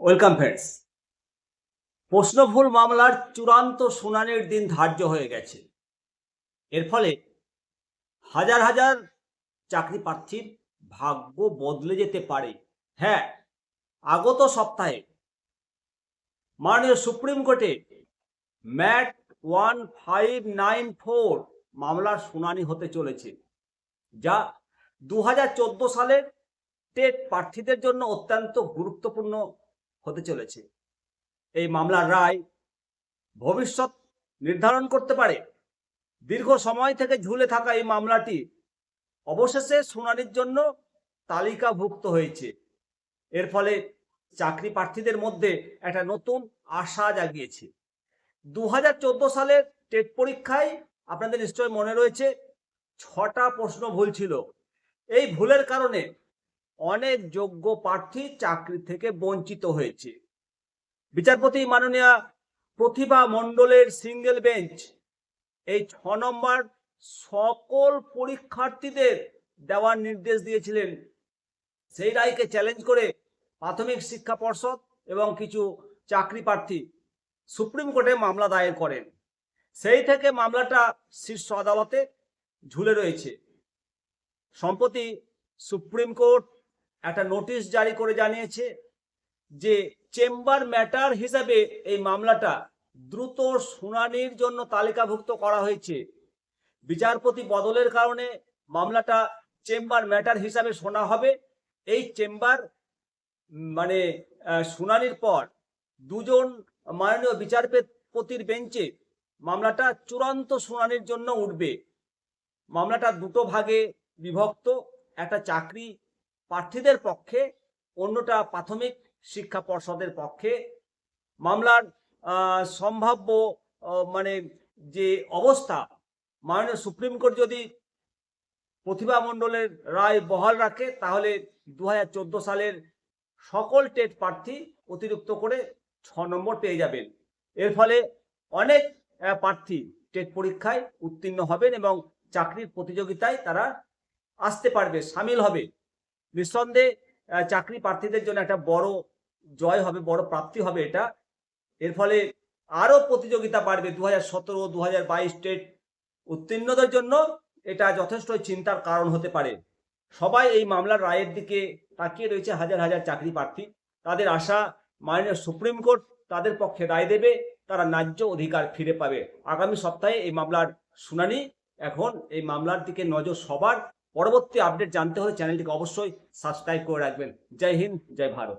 Welcome friends. প্রশ্নভুল মামলার চূড়ান্ত শুনানির দিন ধার্য হয়ে গেছে। এর ফলে হাজার হাজার চাকরি প্রার্থীর ভাগ্য বদলে যেতে পারে। হ্যাঁ আগত সপ্তাহে মাননীয় সুপ্রিম কোর্টে ম্যাট ওয়ান ফাইভ নাইন ফোর মামলার শুনানি হতে চলেছে, যা দু হাজার চোদ্দ সালের টেট প্রার্থীদের জন্য অত্যন্ত গুরুত্বপূর্ণ হতে চলেছে। এই মামলার রায় ভবিষ্যৎ নির্ধারণ করতে পারে। দীর্ঘ সময় থেকে ঝুলে থাকা এই মামলাটি অবশেষে শুনানির জন্য তালিকাভুক্ত হয়েছে। এর ফলে চাকরি প্রার্থীদের মধ্যে একটা নতুন আশা জাগিয়েছে। দু হাজার চোদ্দ সালের টেট পরীক্ষায় আপনাদের নিশ্চয় মনে রয়েছে, ছটা প্রশ্ন ভুল ছিল। এই ভুলের কারণে অনেক যোগ্য প্রার্থী চাকরি থেকে বঞ্চিত হয়েছে। বিচারপতি মাননীয় প্রতিভা মণ্ডলের সিঙ্গেল বেঞ্চ এই ছ নম্বর সকল পরীক্ষার্থীদের দেওয়ার নির্দেশ দিয়েছিলেন। সেই রায়কে চ্যালেঞ্জ করে প্রাথমিক শিক্ষা পর্ষদ এবং কিছু চাকরি প্রার্থী সুপ্রিম কোর্টে মামলা দায়ের করেন। সেই থেকে মামলাটা শীর্ষ আদালতে ঝুলে রয়েছে। সম্প্রতি সুপ্রিম কোর্ট একটা নোটিশ জারি করে জানিয়েছে যে চেম্বার ম্যাটার হিসাবে এই মামলাটা দ্রুত শুনানির জন্য তালিকাভুক্ত করা হয়েছে। বিচারপতি বদলের কারণে মামলাটা চেম্বার ম্যাটার হিসাবে শোনা হবে। এই চেম্বার মানে শুনানির পর দুজন মাননীয় বিচারপতির বেঞ্চে মামলাটা চূড়ান্ত শুনানির জন্য উঠবে। মামলাটা দুটো ভাগে বিভক্ত, একটা চাকরি প্রার্থীদের পক্ষে, অন্যটা প্রাথমিক শিক্ষা পর্ষদের পক্ষে। মামলার সম্ভাব্য মানে যে অবস্থা, মাননীয় সুপ্রিম কোর্ট যদি প্রতিভা মণ্ডলের রায় বহাল রাখে, তাহলে দু হাজার চোদ্দ সালের সকল টেট প্রার্থী অতিরিক্ত করে ছ নম্বর পেয়ে যাবেন। এর ফলে অনেক প্রার্থী টেট পরীক্ষায় উত্তীর্ণ হবেন এবং চাকরির প্রতিযোগিতায় তারা আসতে পারবে, সামিল হবে। নিঃসন্দেহে চাকরি প্রার্থীদের জন্য একটা বড় জয় হবে, বড় প্রাপ্তি হবে এটা। এর ফলে আরও প্রতিযোগিতা বাড়বে দু হাজার সতেরো দু হাজার বাইশ টেট উত্তীর্ণদের জন্য। এটা যথেষ্ট চিন্তার কারণ হতে পারে। সবাই এই মামলার রায়ের দিকে তাকিয়ে রয়েছে হাজার হাজার চাকরি প্রার্থী। তাদের আশা মাননীয় সুপ্রিম কোর্ট তাদের পক্ষে রায় দেবে, তারা ন্যায্য অধিকার ফিরে পাবে। আগামী সপ্তাহে এই মামলার শুনানি। এখন এই মামলার দিকে নজর সবার। পরবর্তী আপডেট জানতে হলে চ্যানেলটিকে অবশ্যই সাবস্ক্রাইব করে রাখবেন। জয় হিন্দ জয় ভারত।